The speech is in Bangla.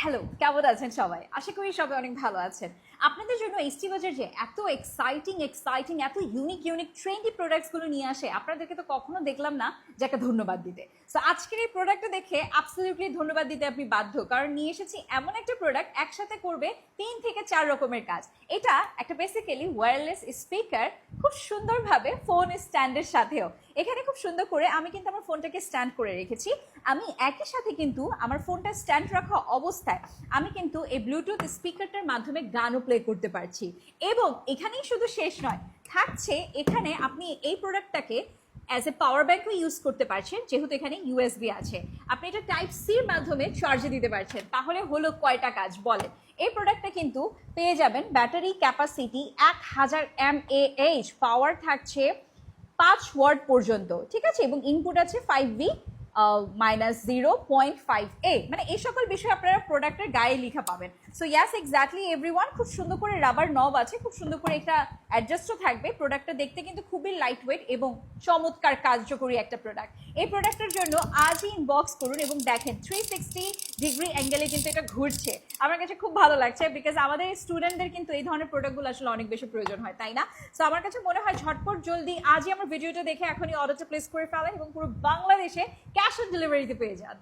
হ্যালো কেমন আছেন সবাই? আশা করি সবাই অনেক ভালো আছেন। আপনাদের জন্য এসটি বাজার যে এত এক্সাইটিং এক্সাইটিং এত ইউনিক ইউনিক ট্রেন্ডি প্রোডাক্টসগুলো নিয়ে আসে, আপনাদেরকে তো কখনো দেখলাম না যে একটা ধন্যবাদ দিতে। সো আজকের এই প্রোডাক্টটা দেখে অ্যাবসলিউটলি ধন্যবাদ দিতে আপনি বাধ্য, কারণ নিয়ে এসেছি এমন একটা প্রোডাক্ট একসাথে করবে তিন থেকে চার রকমের কাজ। এটা একটা বেসিক্যালি ওয়্যারলেস স্পিকার খুব সুন্দরভাবে ফোন স্ট্যান্ডের সাথেও। এখানে খুব সুন্দর করে আমি কিন্তু আমার ফোনটাকে স্ট্যান্ড করে রেখেছি। আমি একই সাথে কিন্তু আমার ফোনটা স্ট্যান্ড রাখা অবস্থায় আমি কিন্তু এই ব্লুটুথ স্পিকারটার মাধ্যমে গানও প্লে করতে পারছি। এবং এখানেই শুধু শেষ নয়, থাকছে এখানে আপনি এই প্রোডাক্টটাকে অ্যাজ এ পাওয়ার ব্যাঙ্কও ইউজ করতে পারছেন, যেহেতু এখানে ইউএসবি আছে। আপনি এটা টাইপ সির মাধ্যমে চার্জে দিতে পারছেন, তাহলে হলো কয়টা কাজ? বলেন। এই প্রোডাক্টটা কিন্তু পেয়ে যাবেন ব্যাটারি ক্যাপাসিটি এক হাজার এম পাওয়ার থাকছে পাঁচ ওয়ার্ড পর্যন্ত, ঠিক আছে? এবং ইনপুট আছে five V minus zero point five এ মানে এই সকল বিষয়ে আপনারা প্রোডাক্টের গায়ে লিখা পাবেন। So yes exactly every one খুব সুন্দর করে রাবার নব আছে, খুব সুন্দর করে একটা অ্যাডজাস্টও থাকবে। প্রোডাক্টটা দেখতে কিন্তু খুবই লাইট ওয়েট এবং চমৎকার, কার্যকরী একটা প্রোডাক্ট এই প্রোডাক্টের জন্য আজই ইনবক্স করুন এবং দেখেন থ্রি সিক্সটি ডিগ্রি অ্যাঙ্গেলে কিন্তু এটা ঘুরছে। আমার কাছে খুব ভালো লাগছে বিকজ আমাদের স্টুডেন্টদের কিন্তু এই ধরনের প্রোডাক্টগুলো আসলে অনেক বেশি প্রয়োজন হয়, তাই না? সো আমার কাছে মনে হয় ঝটপট, জলদি আজই আমার ভিডিওটা দেখে এখনই অর্ডারটা প্লেস করে ফেলেন এবং পুরো বাংলাদেশে ক্যাশ অন ডেলিভারিতে পেয়ে যান।